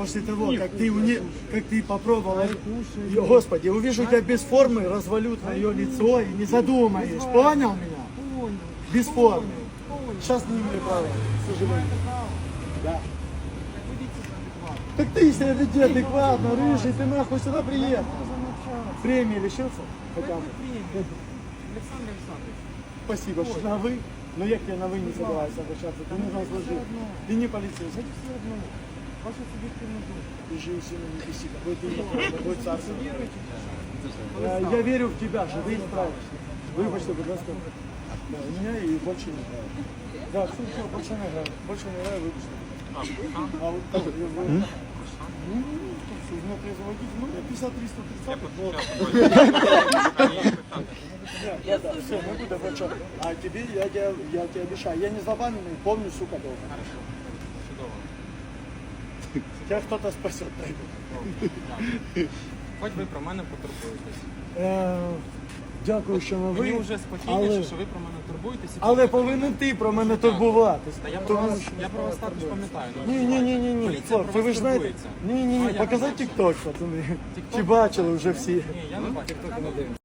После того, как ты, уне... как ты попробовал, и, Господи, увижу тебя без формы, развалю твое лицо и не задумаешь. Понял меня? Понял. Без формы. Сейчас не имею права, к сожалению. Да. Ведіться адекватно. Так ты себя веди адекватно, рыжий, ты нахуй сюда приехал. Можемо общатися. Премии лишился? Хотя бы. Приємно. Олександр Олександрович. Спасибо, что на вы. Но я к тебе на вы не собираюсь обращаться. Ты нужно служить. Ты не полицейский. Все. Ваша суб'єктивна думка. Ты же сильно не писи, какой ты какой царство. Я, я верю в тебя, что ты справишься. Выбачьте, будь ласка. Да, у меня и больше не играю. Да, все, все, больше не играю. Больше не играю, выбачьте. А вот так, я говорю. Ну, ну, ну, то всё, ну, производить, ну, я 50 330 Я, все, буду врачом. А тебе, я тебе, обещаю, я не забаненный, помню, сука, долго. Тебя кто-то спасет. Хоч ви про мене потурбуєтесь. Е, Дякую, що ви. Мені вже спокійніше, але- що ви про мене турбуєтесь. і Але повинен ти про мене турбуватись. Та я про Тому вас, що- я про вас також пам'ятаю. Ні, ні, ні, ні, ні. Поліція Хлопці, про ви вас ж знаєте. турбується. Ні, ні, А ні, я показати не бачу. тік-ток, пацани. Чи бачили вже всі? Ні, я не бачу.